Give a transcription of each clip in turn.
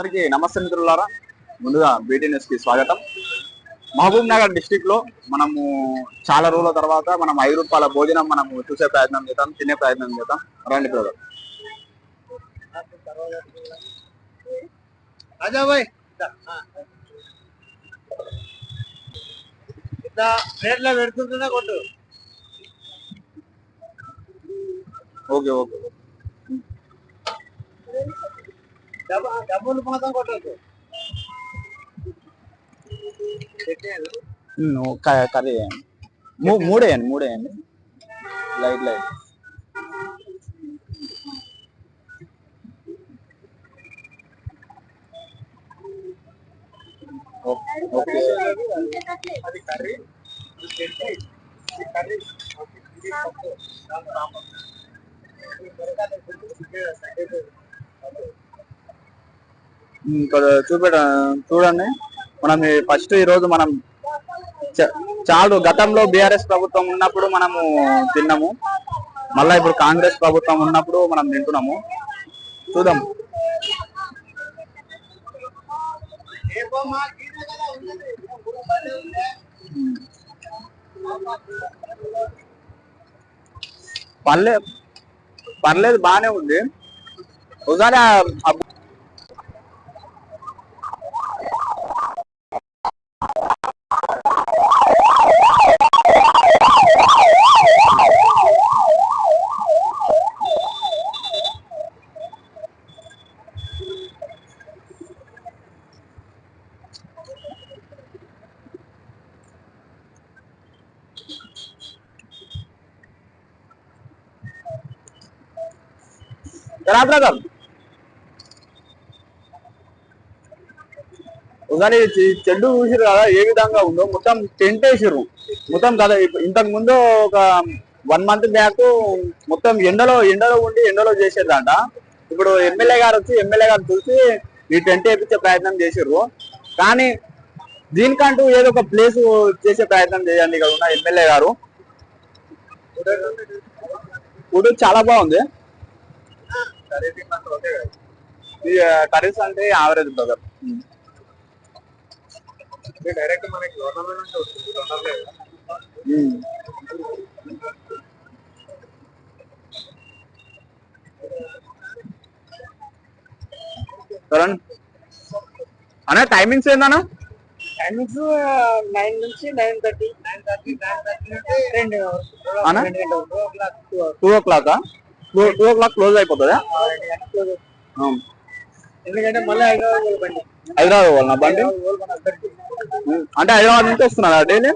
అందరికీ నమస్తే మిత్రులారా. ముందుగా బీటీ న్యూస్కి స్వాగతం. మహబూబ్ నగర్ డిస్టిక్లో మనము చాలా రోజుల తర్వాత మనం ఐదు రూపాయల భోజనం మనము చూసే ప్రయత్నం చేద్దాం తినే ప్రయత్నం చేద్దాం. రండి బ్రదర్. ప్లేట్లో పెడుతుంటుందా కొట్టు. ఓకే ఓకే డబ్బు డబ్బులు మాత్రం కొట్టద్దు. కర్రీ వేయండి. మూ- మూడేయండి మూడేయండి. Light light. Okay okay. అది కర్రీ. కర్రీ. ఇది పప్పు, దాని సాంబార్. ఇది మిరపకాయలు వేసి ఇక్కడ చూపెట చూడండి. మనం ఫస్ట్ ఈ రోజు మనం చాలు గతంలో బీఆర్ఎస్ ప్రభుత్వం ఉన్నప్పుడు మనము తిన్నాము. మళ్ళా ఇప్పుడు కాంగ్రెస్ ప్రభుత్వం ఉన్నప్పుడు మనం తింటున్నాము. చూద్దాం. పర్లేదు పర్లేదు బాగానే ఉంది. ఒకసారి ఒకసారి చె- చెడ్డు చూసిరు కదా ఏ విధంగా ఉందో. మొత్తం టెంట్ వేసిర్రు మొత్తం కదా ఇంతకు ముందు ఒక వన్ మంత్ బ్యాక్ మొత్తం ఎండలో ఎండలో ఉండి ఎండలో చేసేదంట ఇప్పుడు ఎమ్మెల్యే గారు వచ్చి ఎమ్మెల్యే గారు చూసి ఈ టెంట్ వేపించే ప్రయత్నం చేసిర్రు. కానీ దీనికంటూ ఏదో ఒక ప్లేస్ చేసే ప్రయత్నం చేయండి ఇక్కడ ఉన్న ఎమ్మెల్యే గారు. ఫుడ్ చాలా బాగుంది కర్రీ తిన్నట్టు ఓకే కదా. ఈ కర్రీస్ అంటే యావరేజ్ బ్రదర్ డైరెక్ట్ మనకి గవర్నమెంట్ నుంచి వస్తుంది తొందరలే కదా. కరణ్? అనే టైమింగ్స్ ఏందన్నా? టైమింగ్స్ నైన్ నుంచి nine thirty nine thirty nine thirty రెండు అన్నా? Two o'clock two two o'clock close అయిపోతుందా. ఎందుకంటే మళ్ళీ హైదరాబాద్ వాళ్ళ బండి. అంటే హైదరాబాద్ నుంచి వస్తున్నారా డైలీ?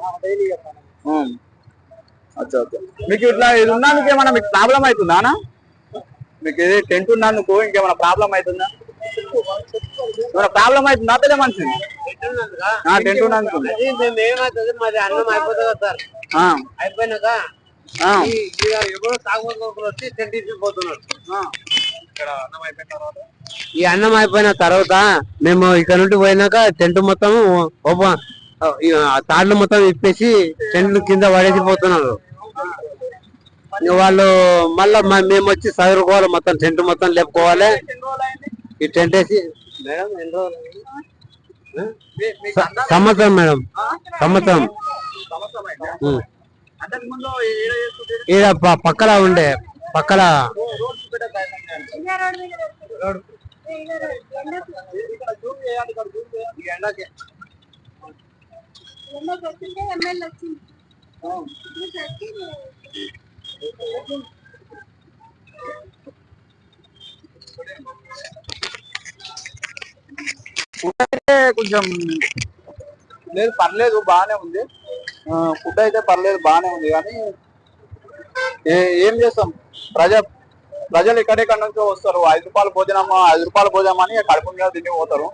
అచ్చా అచ్చా మీకు ఇట్లా ఇది ఉన్నందుకు ఏమైనా మీకు ప్రాబ్లం అవుతుందా అన్న? మీకు ఇది టెంట్ ఉన్నందుకు ఇంకేమైనా ప్రాబ్లం అవుతుందా? ఏమైనా ప్రాబ్లం అవుతుందా? మంచిది ఆ, టెంట్ ఉన్నందుకు. అయిపోయినాక ఎవరో వచ్చి టెంట్ తీసుకుపోతున్నారు ఇక్కడ అన్నం అయిపోయిన తర్వాత? ఈ అన్నం అయిపోయిన తర్వాత మేము ఇక్కడ నుండి పోయినాక టెంట్ మొత్తం ఓపెన్ తాళ్ళు మొత్తం ఇప్పేసి టెంట్ కింద పడేసి పోతున్నారు. వాళ్ళు మళ్ళా మేము వచ్చి చదువుకోవాలి మొత్తం టెంట్ మొత్తం లేపుకోవాలి. ఈ టెంట్ వేసి మేడం ఎన్ని రోజులు సంవత్సరం మేడం. సంవత్సరం. ఈడ పక్కల ఉండే పక్కల కొంచెం లేదు పర్లేదు బాగానే ఉంది. ఫుడ్ అయితే పర్లేదు బాగానే ఉంది కానీ ఏ- ఏం చేస్తాం? ప్రజ ప్రజలు ఎక్కడెక్కడ నుంచో వస్తారు. ఐదు రూపాయల భోజనం ఐదు రూపాయల భోజనం అని కడుపు మీద తిని పోతారు.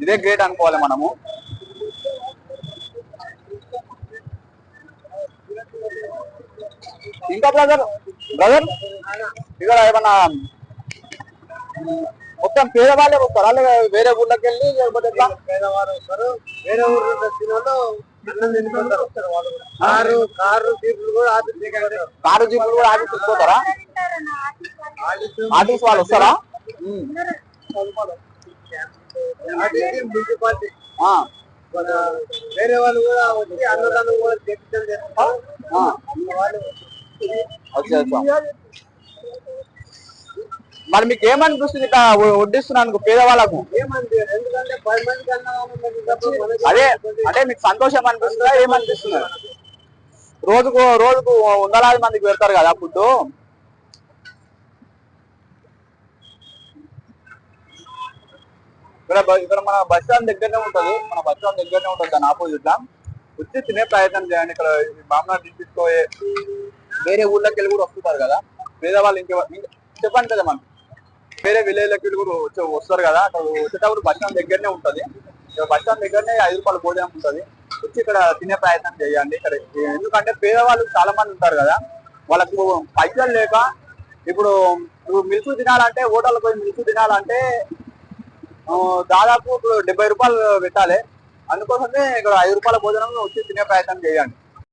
ఇదే గ్రేట్ అనుకోవాలి మనము. ఇంకా బ్రదర్ బ్రదర్ ఇక్కడ ఏమన్నా మొత్తం పేదవాళ్ళే వస్తారు అలాగే వేరే ఊళ్ళకి వెళ్ళి లేకపోతే పేదవారు వస్తారు. వేరే ఊరు కారు కారు జీపులు కూడా ఆఫీస్ కారు జీపులు కూడా ఆగి చూసుకోతారా ఆర్టీసీ వాళ్ళు వస్తారా? వేరే వాళ్ళు కూడా వచ్చి అన్నదానం కూడా చేపించడం చేస్తారు ఆ. వాళ్ళు అచ్చా, అచ్చా. మరి మీకు ఏమనిపిస్తుంది ఇట్లా వడ్డిస్తున్నాను పేదవాళ్ళకు? ఎందుకంటే అదే అంటే మీకు సంతోషం అనిపిస్తుందా? ఏమనిపిస్తుంది? రోజుకు రోజుకు వందలాది మందికి పెడతారు కదా ఫుడ్ ఇక్కడ ఇక్కడ మన బస్ స్టాండ్ దగ్గరనే ఉంటది. మన బస్ స్టాండ్ దగ్గరనే ఉంటది దాని ఆపోజిట్ లా. వచ్చి తినే ప్రయత్నం చేయండి. ఇక్కడ మామూలు తీసుకుపోయే వేరే ఊళ్ళకి వెళ్ళి కూడా వస్తుంటారు కదా. పేదవాళ్ళు ఇంకెవరు చెప్పండి కదా మనం వేరే విలేజ్లకి వెళ్ళి కూడా వచ్చి వస్తారు కదా. అక్కడ వచ్చేటప్పుడు బస్ స్టాండ్ దగ్గరనే ఉంటుంది. బస్ స్టాండ్ దగ్గరనే ఐదు రూపాయల భోజనం ఉంటుంది. వచ్చి ఇక్కడ తినే ప్రయత్నం చేయండి. ఇక్కడ ఎందుకంటే పేదవాళ్ళు చాలా మంది ఉంటారు కదా. వాళ్ళకు పైసలు లేక ఇప్పుడు నువ్వు మిల్క్ తినాలంటే హోటల్ పోయి మిల్క్ తినాలంటే దాదాపు ఇప్పుడు డెబ్బై రూపాయలు పెట్టాలి. అందుకోసమే ఇక్కడ ఐదు రూపాయల భోజనం వచ్చి తినే ప్రయత్నం చేయండి.